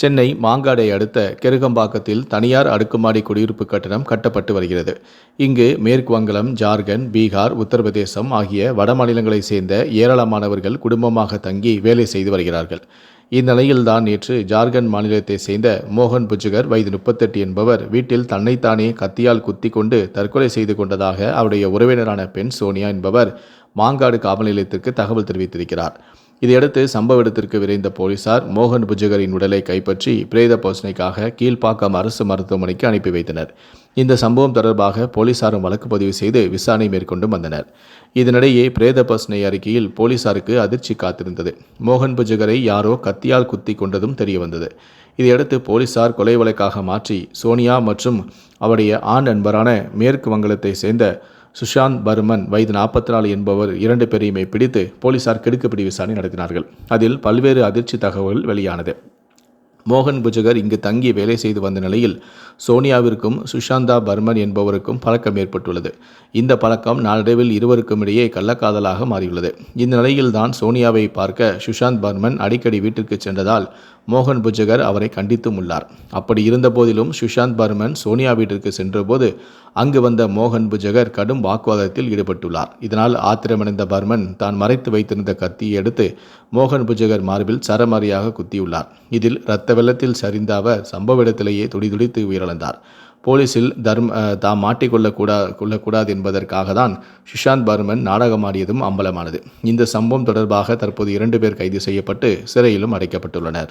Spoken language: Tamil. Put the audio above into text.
சென்னை மாங்காடை அடுத்த கெருகம்பாக்கத்தில் தனியார் அடுக்குமாடி குடியிருப்பு கட்டணம் கட்டப்பட்டு வருகிறது. இங்கு மேற்கு வங்கலம் ஜார்க்கண்ட் பீகார் உத்தரப்பிரதேசம் ஆகிய வட மாநிலங்களைச் சேர்ந்த ஏராளமானவர்கள் குடும்பமாக தங்கி வேலை செய்து வருகிறார்கள். இந்நிலையில்தான் நேற்று ஜார்க்கண்ட் மாநிலத்தைச் சேர்ந்த மோகன் புஜுகர் வயது முப்பத்தெட்டு என்பவர் வீட்டில் தன்னைத்தானே கத்தியால் குத்தி கொண்டு தற்கொலை செய்து கொண்டதாக அவருடைய உறவினரான பெண் சோனியா என்பவர் மாங்காடு காவல் நிலையத்திற்கு தகவல் தெரிவித்திருக்கிறார். இதையடுத்து சம்பவ இடத்திற்கு விரைந்த போலீசார் மோகன் புஜகரின் உடலை கைப்பற்றி பிரேத பரிசோதனைக்காக கீழ்ப்பாக்கம் அரசு மருத்துவமனைக்கு அனுப்பி வைத்தனர். இந்த சம்பவம் தொடர்பாக போலீசாரும் வழக்கு பதிவு செய்து விசாரணை மேற்கொண்டு வந்தனர். இதனிடையே பிரேத பரிசோதனை அறிக்கையில் போலீசாருக்கு அதிர்ச்சி காத்திருந்தது. மோகன் புஜகரை யாரோ கத்தியால் குத்தி கொண்டதும் தெரியவந்தது. இதையடுத்து போலீசார் கொலை வழக்காக மாற்றி சோனியா மற்றும் அவருடைய ஆண் நண்பரான மேற்கு வங்கலத்தை சேர்ந்த சுஷாந்த் பர்மன் வயது நாற்பத்தி நாலு என்பவர் இரண்டு பேரையுமே பிடித்து போலீசார் கிடுக்குப்பிடி விசாரணை நடத்தினார்கள். அதில் பல்வேறு அதிர்ச்சி தகவல் வெளியானது. மோகன் புஜகர் இங்கு தங்கி வேலை செய்து வந்த நிலையில் சோனியாவிற்கும் சுஷாந்தா பர்மன் என்பவருக்கும் பழக்கம் ஏற்பட்டுள்ளது. இந்த பழக்கம் நாளடைவில் இருவருக்கும் இடையே கள்ளக்காதலாக மாறியுள்ளது. இந்த நிலையில்தான் சோனியாவை பார்க்க சுஷாந்த் பர்மன் அடிக்கடி வீட்டிற்கு சென்றதால் மோகன் புஜகர் அவரை கண்டித்தும் உள்ளார். அப்படி இருந்தபோதிலும் சுஷாந்த் பர்மன் சோனியா வீட்டிற்கு சென்றபோது அங்கு வந்த மோகன் புஜகர் கடும் வாக்குவாதத்தில் ஈடுபட்டுள்ளார். இதனால் ஆத்திரமடைந்த பர்மன் தான் மறைத்து வைத்திருந்த கத்தியை எடுத்து மோகன் புஜகர் மார்பில் சரமாரியாக குத்தியுள்ளார். இதில் இரத்த வெள்ளத்தில் சரிந்த அவர் சம்பவ இடத்திலேயே துடிதுடித்து உயிரிழந்தார். போலீசில் தர்ம தாம் தாம் மாட்டிக்கொள்ளக்கூடா கொள்ளக்கூடாது என்பதற்காக தான் சுஷாந்த் பர்மன் நாடகமாடியதும் அம்பலமானது. இந்த சம்பவம் தொடர்பாக தற்போது இரண்டு பேர் கைது செய்யப்பட்டு சிறையிலும் அடைக்கப்பட்டுள்ளனர்.